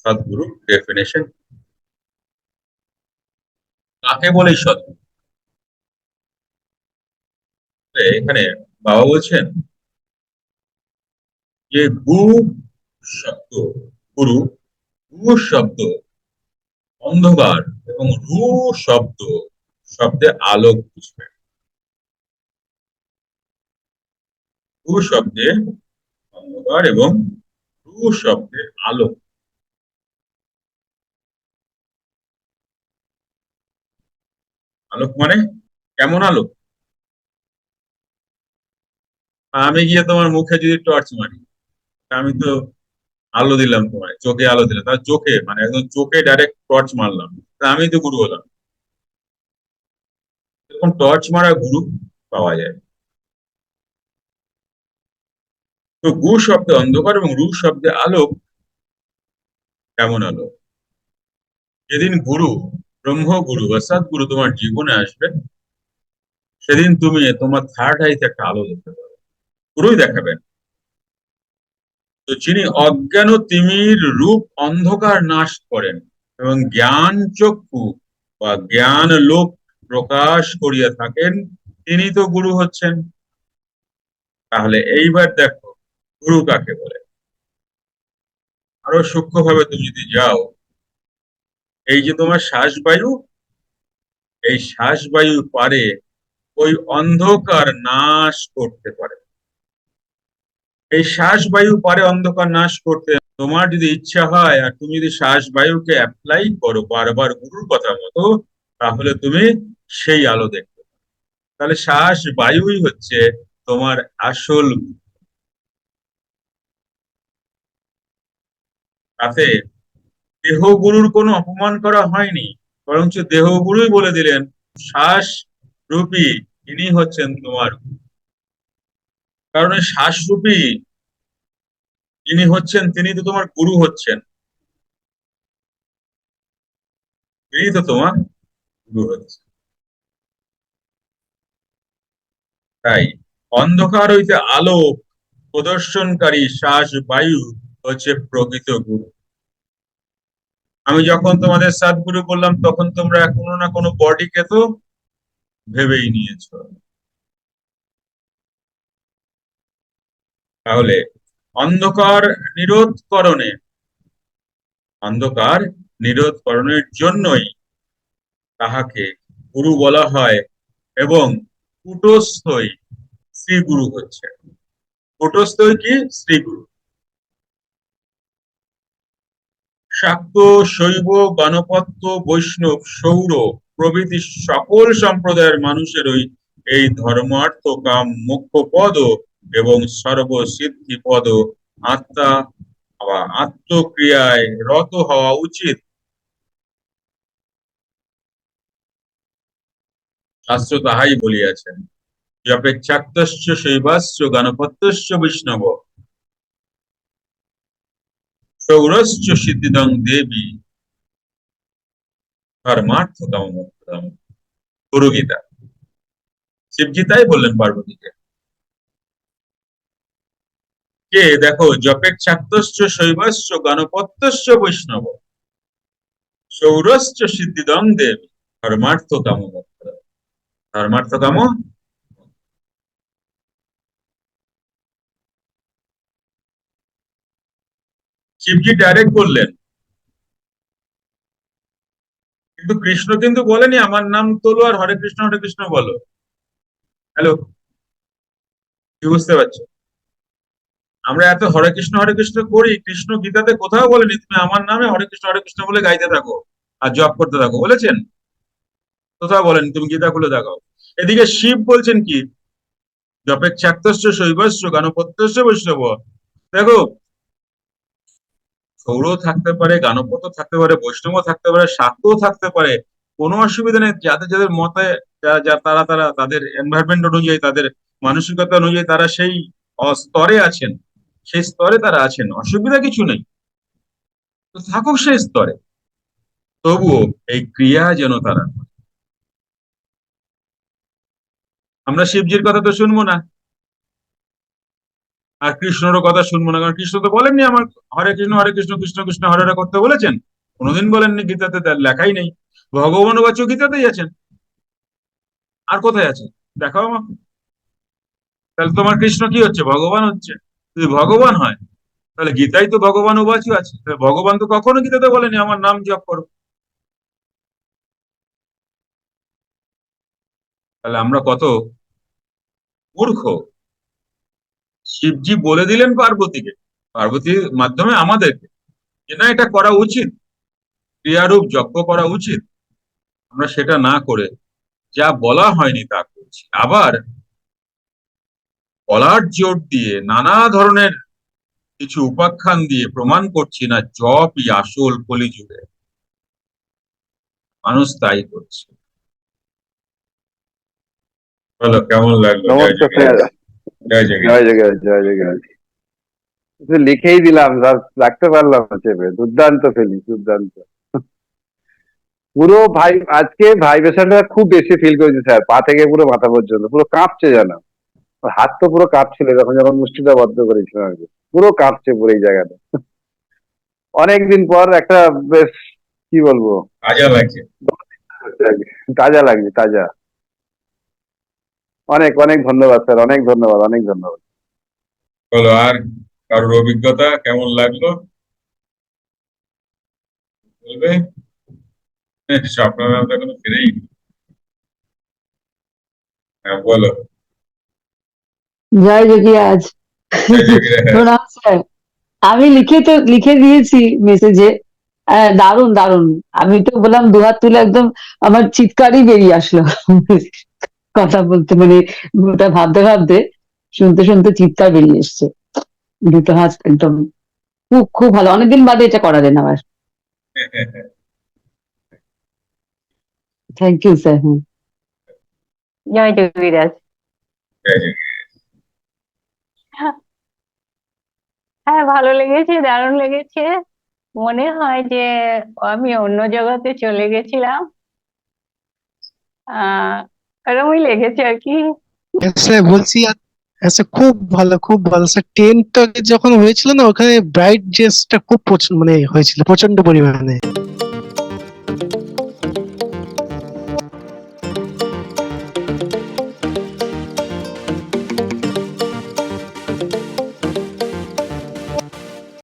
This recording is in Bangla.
সদ্গুরু ডেফিনেশন কাকে বলে সদ্গুরু এখানে বাবা বলছেন যে গুরু শব্দ, গুরু গু শব্দ, অন্ধকার এবং রু শব্দ শব্দে আলোক বুঝবে। গু শব্দে অন্ধকার এবং রু শব্দে আলোক। আলোক মানে? কেমন আলোক? আমি গিয়ে তোমার মুখে যদি টর্চ মারি আমি তো আলো দিলাম তোমায়, চোখে আলো দিলাম। তার চোখে মানে একদম চোখে ডাইরেক্ট টর্চ মারলাম। তা আমি তো গুরু হলাম। এরকম টর্চ মারা গুরু পাওয়া যায়। তো গু শব্দে অন্ধকার এবং রু শব্দে আলোক, কেমন আলো যেদিন গুরু ব্রহ্ম গুরু বা গুরু তোমার জীবনে আসবে। সেদিন তুমি তোমার থার্ড আইতে একটা আলো দেখতে পাবে। গুরুই দেখাবেন তো যিনি অজ্ঞান তিমির রূপ অন্ধকার নাশ করেন এবং জ্ঞান চক্ষু বা জ্ঞান লোক প্রকাশ করিয়া থাকেন, তিনি তো গুরু হচ্ছেন। তাহলে এইবার দেখো, গুরু কাকে বলে? আরও সূক্ষ্মভাবে তুমি যদি যাও এই যে তোমার শ্বাসবায়ু, এই শ্বাসবায়ু পারে ওই অন্ধকার নাশ করতে পারে। এই শ্বাস বায়ু পারে, অন্ধকার নাশ করতে। তোমার যদি ইচ্ছা হয় আর তুমি যদি শ্বাস বায়ুকে অ্যাপ্লাই করো বারবার গুরুর কথা মতো, তাহলে তুমি সেই আলো দেখতে তাহলে শ্বাস বায়ুই হচ্ছে তোমার আসল তাতে দেহগুরুর কোনো অপমান করা হয়নি, বরঞ্চ দেহগুরুই বলে দিলেন শ্বাস রূপী ইনি হচ্ছেন তোমার কারণ শ্বাসরূপী যিনি হচ্ছেন, তিনি তো তোমার গুরু হচ্ছেন। তিনি তো তোমার গুরু হচ্ছেন। তাই অন্ধকার হইতে আলো প্রদর্শনকারী শ্বাস বায়ু হচ্ছে প্রকৃত গুরু। আমি যখন তোমাদের গুরু বললাম, তখন তোমরা কোনো না কোনো বডিকে তো ভেবেই নিয়েছ। তাহলে অন্ধকার নিরোধকরণে অন্ধকার নিরোধকরণের জন্যই তাহাকে গুরু বলা হয় এবং কুটস্থই শ্রীগুরু হচ্ছে। কুটস্থই কি? শ্রীগুরু। শাক্ত শৈব, গণপত্য, বৈষ্ণব, সৌর প্রভৃতি সকল সম্প্রদায়ের মানুষেরই এই ধর্মার্থ কাম মুখ্য পদ এবং সর্বসিদ্ধি পদ। আত্মা বা আত্মক্রিয়ায় রত হওয়া উচিত। শাস্ত্র তাহাই বলিয়াছেন যপেক্ষাক্তশ্চ শৈবাশ্চ গণপত্যশ্চ বৈষ্ণব। সৌরশ্চ সিদ্ধিদং দেবী। ধর্মার্থতম গুরু গীতা শিবগীতাই বললেন পার্বতীকে। কে দেখো, যপেক্ষাক্তশ্চ শৈবশ্চ, গণপত্যশ্চ বৈষ্ণব। সৌরশ্চ সিদ্ধিদং দেবী। ধর্মার্থ কাম শিবজি ডাইরেক্ট বললেন। কিন্তু কৃষ্ণ কিন্তু বলেনি, আমার নাম তোলো আর হরে কৃষ্ণ হরে কৃষ্ণ বলো। হ্যালো কি বুঝতে পারছ? আমরা এত হরে কৃষ্ণ হরে কৃষ্ণ করি, কৃষ্ণ গীতাতে কোথাও বলেনি, তুমি আমার নামে হরে কৃষ্ণ হরে কৃষ্ণ বলে গাইতে থাকো আর জপ করতে থাকো। বলেছেন? কোথাও বলেন, তুমি গীতা খুলে দেখাও। এদিকে শিব বলছেন কি, জপের জপেক্ষাক্তস্য শৈবস্য গানপত্যস্য বৈষ্ণব। দেখো সৌর থাকতে পারে গানপত্য থাকতে পারে বৈষ্ণব থাকতে পারে শাক্তও থাকতে পারে। কোনো অসুবিধা নেই, যাদের যাদের মতে তারা তারা তাদের এনভায়রনমেন্ট অনুযায়ী, তাদের মানসিকতা অনুযায়ী তারা সেই স্তরে আছেন। সেই স্তরে তারা আছেন, অসুবিধা কিছু নেই। তো থাকুক সেই স্তরে। তবুও এই ক্রিয়া যেন তারা আমরা শিবজির কথা তো শুনব না। আর কৃষ্ণরও কথা শুনব না, কারণ কৃষ্ণ তো বলেননি আমার, হরে কৃষ্ণ হরে কৃষ্ণ কৃষ্ণ কৃষ্ণ, হরে হরে করতে বলেছেন। কোনোদিন বলেননি গীতাতে, তার লেখাই নেই। ভগবান বাচ্চ গীতাতেই আছেন। আর কোথায় আছে? দেখাও আমাকে। তাহলে তোমার কৃষ্ণ কি হচ্ছে? ভগবান হচ্ছে। যদি ভগবান হয়, তাহলে গীতাই তো ভগবান উবাচু আছে। তাহলে ভগবান তো কখনো গীতাতে বলেনি, আমার নাম জপ করো। তাহলে আমরা কত মূর্খ? শিবজি বলে দিলেন পার্বতীকে। পার্বতীর মাধ্যমে আমাদেরকে। যে না এটা করা উচিত। ক্রিয়ারূপ যজ্ঞ করা উচিত। আমরা সেটা না করে যা বলা হয়নি তা করছি। আবার বলার জোর দিয়ে নানা ধরনের কিছু উপাখ্যান দিয়ে প্রমাণ করছি না জপই আসল কলিযুগে। মানুষ তাই করছে। বলো কেমন লাগল? জয় জয় লিখেই দিলাম স্যার রাখতে পারলাম চেপে। দুর্দান্ত ফেলি দুর্দান্ত। পুরো ভাই আজকে ভাইব্রেশনটা খুব বেশি ফিল করেছি স্যার পা থেকে পুরো মাথা পর্যন্ত পুরো কাঁপছে যেন। হাত তো পুরো কাঁপছিল যখন যখন মুষ্টিটা বদ্ধ করেছিলাম কি পুরো কাঁপছে পুরো এই জায়গাটা। অনেকদিন পর একটা বেশ কি বলব? তাজা লাগছে। তাজা লাগছে তাজা। অনেক অনেক ধন্যবাদ স্যার অনেক ধন্যবাদ অনেক ধন্যবাদ। বলো আর কারোর অভিজ্ঞতা কেমন লাগল? বলবে? তো এখনও ফিরেই হ্যাঁ বলো। জয়। প্রণাম স্যার আমি লিখে তো লিখে দিয়েছি মেসেজে দারুণ দারুণ। আমি তো বললাম দুহাত তুলে একদম আমার চিৎকারই বেরিয়ে আসলো। কথা বলতে মানে ওটা ভাবতে ভাবতে শুনতে শুনতে চিৎকার বেরিয়ে এসছে। দুটো হাত একদম খুব খুব ভালো। অনেকদিন বাদে এটা করালেন আবার। থ্যাংক ইউ স্যার হুম জয় যোগীরাজ হ্যাঁ ভালো লেগেছে দারুণ লেগেছে। মনে হয় যে আমি অন্য জগতে চলে গেছিলাম। আহ এরকমই লেগেছে আর কি। বলছি আচ্ছা খুব ভালো খুব ভালো। স্যার টেনটা যখন হয়েছিল না, ওখানে ব্রাইট জেসটা খুব মানে হয়েছিল প্রচণ্ড পরিমাণে।